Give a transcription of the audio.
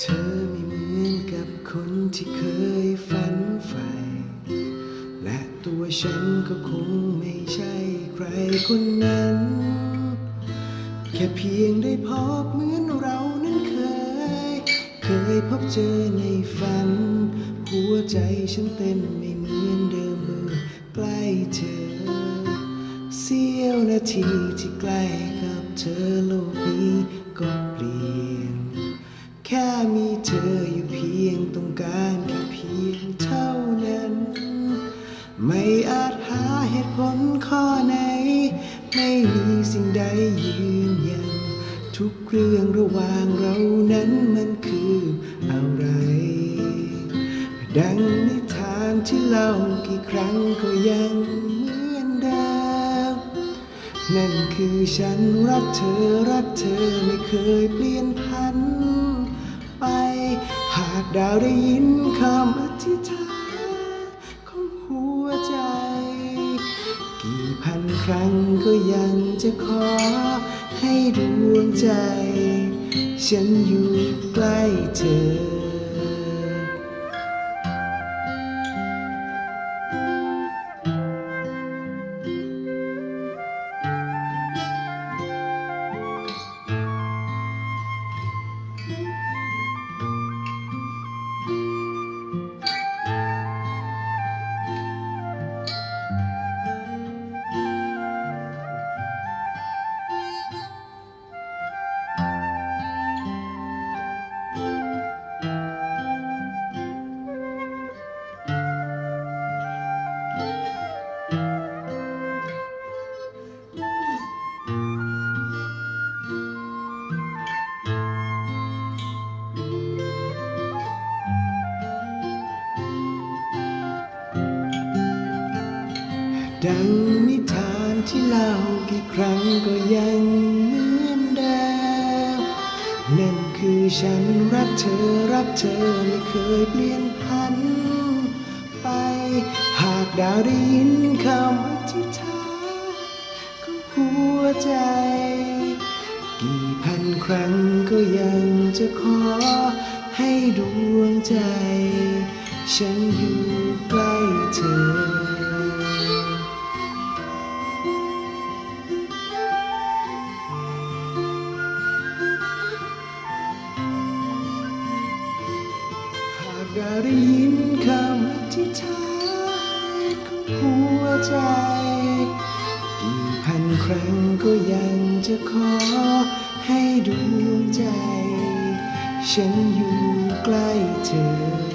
เธอไม่เหมือนกับคนที่เคยฝันใฝ่และตัวฉันก็คงไม่ใช่ใครคนนั้น แค่เพียงได้พบเหมือนเรานั้นเคย เคยพบเจอในฝัน หัวใจฉันเต้นไม่เหมือนเดิมเมื่อใกล้เธอ เสี้ยวนาทีที่ใกล้กับเธอโลกนี้ก็เปลี่ยน แค่มีเธออยู่เพียงต้องการแค่เพียงเท่านั้น ไม่อาจหาเหตุผลข้อไหน ไม่มีสิ่งใดยืนยัน ทุกเรื่องระหว่างเรานั้นมันคืออะไร ดังนิทานที่เล่ากี่ครั้งก็ยังเหมือนเดิมนั่นคือฉันรักเธอรักเธอไม่เคยเปลี่ยนพัน ไป หากดาวได้ยินคำอธิษฐานของหัวใจ กี่พันครั้งก็ยังจะขอ ให้ดวงใจ ฉันอยู่ใกล้เธอ ดังนิทานที่เล่ากี่ครั้งก็ยังเหมือนเดิมนั่นคือฉันรักเธอรักเธอไม่เคยเปลี่ยนพันไป หากดาวได้ยินคำอธิษฐานของหัวใจ กี่พันครั้งก็ยังจะขอให้ดวงใจ ฉันอยู่ใกล้เธอ ได้ยินคำที่ท้ายของหัวใจ กี่พันครั้งก็ยังจะขอให้ดวงใจ ฉันอยู่ใกล้เธอ